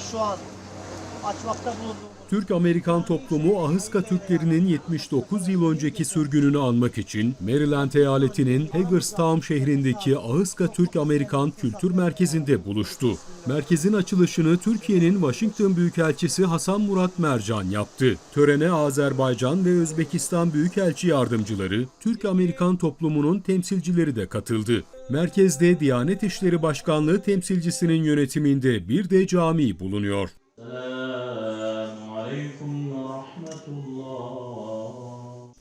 爽 açmakta bulunduğumuz Türk-Amerikan toplumu Ahıska Türklerinin 79 yıl önceki sürgününü anmak için Maryland eyaletinin Hagerstown şehrindeki Ahıska Türk-Amerikan Kültür Merkezi'nde buluştu. Merkezin açılışını Türkiye'nin Washington Büyükelçisi Hasan Murat Mercan yaptı. Törene Azerbaycan ve Özbekistan Büyükelçi yardımcıları, Türk-Amerikan toplumunun temsilcileri de katıldı. Merkezde Diyanet İşleri Başkanlığı temsilcisinin yönetiminde bir de cami bulunuyor.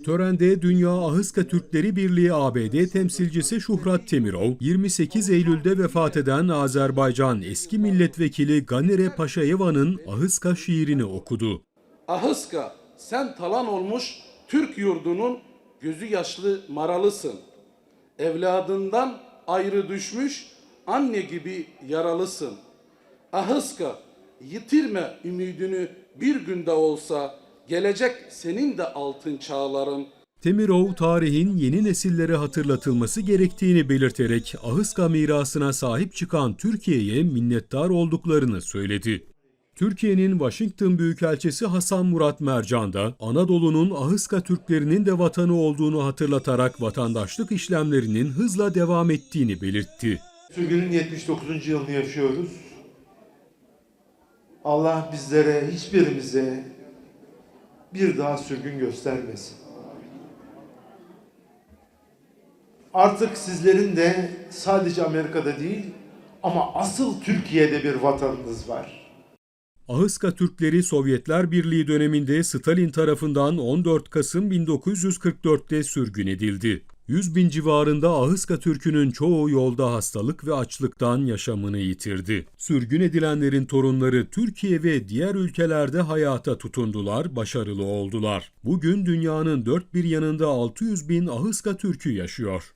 Törende Dünya Ahıska Türkleri Birliği ABD temsilcisi Şuhrat Temirov, 28 Eylül'de vefat eden Azerbaycan eski milletvekili Ganire Paşayeva'nın Ahıska şiirini okudu. Ahıska sen talan olmuş Türk yurdunun gözü yaşlı maralısın. Evladından ayrı düşmüş anne gibi yaralısın. Ahıska yitirme ümidini bir günde olsa gelecek senin de altın çağların. Temirov, tarihin yeni nesillere hatırlatılması gerektiğini belirterek Ahıska mirasına sahip çıkan Türkiye'ye minnettar olduklarını söyledi. Türkiye'nin Washington Büyükelçisi Hasan Murat Mercan da Anadolu'nun Ahıska Türklerinin de vatanı olduğunu hatırlatarak vatandaşlık işlemlerinin hızla devam ettiğini belirtti. Sürgünün 79. yılını yaşıyoruz. Allah bizlere, hiçbirimize bir daha sürgün göstermesin. Artık sizlerin de sadece Amerika'da değil ama asıl Türkiye'de bir vatanınız var. Ahıska Türkleri Sovyetler Birliği döneminde Stalin tarafından 14 Kasım 1944'te sürgün edildi. 100 bin civarında Ahıska Türk'ünün çoğu yolda hastalık ve açlıktan yaşamını yitirdi. Sürgün edilenlerin torunları Türkiye ve diğer ülkelerde hayata tutundular, başarılı oldular. Bugün dünyanın dört bir yanında 600 bin Ahıska Türk'ü yaşıyor.